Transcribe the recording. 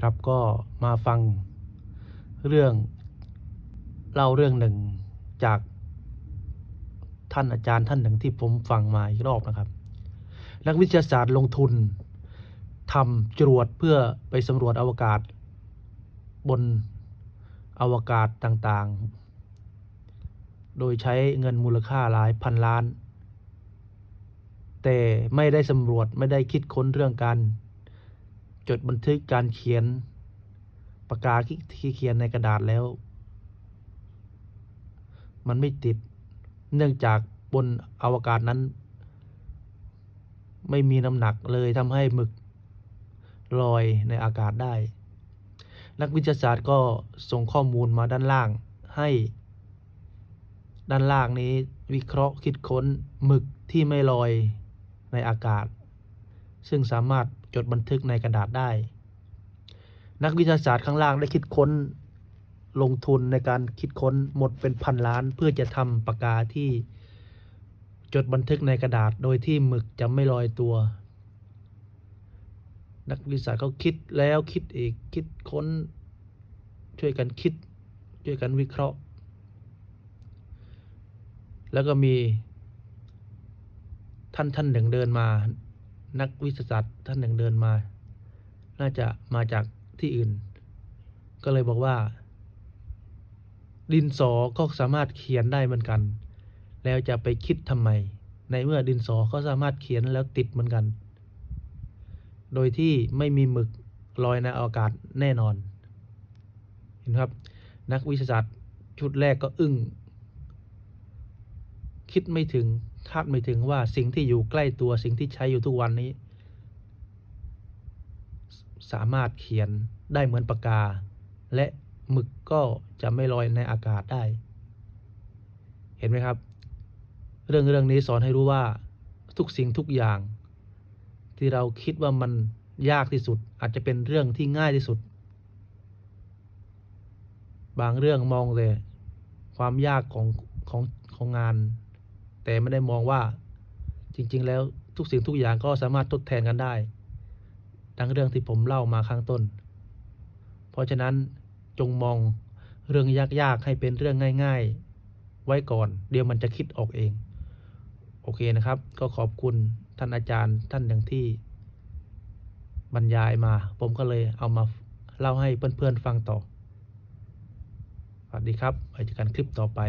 ครับก็มาฟังเรื่องเล่าเรื่องหนึ่งจากท่านอาจารย์ท่านหนึ่งที่ผมฟังมาอีกรอบนะครับ นักวิทยาศาสตร์ลงทุนทำจรวดเพื่อไปสำรวจอวกาศ บนอวกาศต่างๆ โดยใช้เงินมูลค่าหลายพันล้าน แต่ไม่ได้สำรวจไม่ได้คิดค้นเรื่องการ จดบันทึกการเขียนปากกาที่เขียนในกระดาษแล้ว มันไม่ติด เนื่องจากบนอวกาศนั้น ไม่มีน้ำหนักเลยทำให้หมึกลอยในอากาศได้ นักวิทยาศาสตร์ก็ส่งข้อมูลมาด้านล่างให้ ด้านล่างนี้วิเคราะห์คิดค้นหมึกที่ไม่ลอยในอากาศ ซึ่งสามารถ จดบันทึกในกระดาษได้ นักวิทยาศาสตร์ข้างล่างได้คิดค้นลงทุนในการคิดค้นหมดเป็นพันล้าน เพื่อจะทำปากกาที่จดบันทึกในกระดาษโดยที่หมึกจะไม่ลอยตัว นักวิทยาศาสตร์เขาคิดแล้วคิดอีกคิดค้น ช่วยกันคิด ช่วยกันวิเคราะห์ แล้วก็มีท่านท่านหนึ่งเดินมา นักวิทยาศาสตร์ท่านหนึ่งเดินมา น่าจะมาจากที่อื่น ก็เลยบอกว่า ดินสอก็สามารถเขียนได้เหมือนกัน แล้วจะไปคิดทำไม ในเมื่อดินสอก็สามารถเขียนแล้วติดเหมือนกัน โดยที่ไม่มีหมึกลอยในอากาศแน่นอน เห็นครับ นักวิทยาศาสตร์ชุดแรกก็อึ้ง คิดไม่ถึงคาดไม่ถึงว่าสิ่งที่อยู่ใกล้ตัวสิ่งที่ใช้อยู่ทุกวันนี้ สามารถเขียนได้เหมือนปากกา และหมึกก็จะไม่ลอยในอากาศได้ เห็นไหมครับ เรื่องเรื่องนี้สอนให้รู้ว่าทุกสิ่งทุกอย่าง ที่เราคิดว่ามันยากที่สุด อาจจะเป็นเรื่องที่ง่ายที่สุด บางเรื่องมองเลย ความยากของของของงาน แต่ไม่ได้มองว่าจริง ๆ แล้วทุกสิ่งทุกอย่างก็สามารถทดแทนกันได้ดังเรื่องที่ผมเล่ามาข้างต้น เพราะฉะนั้นจงมองเรื่องยากๆให้เป็นเรื่องง่าย ๆ ไว้ก่อน เดี๋ยวมันจะคิดออกเอง โอเคนะครับ ก็ขอบคุณท่านอาจารย์ท่านหนึ่งที่ บรรยายมา ผมก็เลยเอามาเล่าให้เพื่อนๆฟังต่อสวัสดีครับไว้เจอกันคลิปต่อไป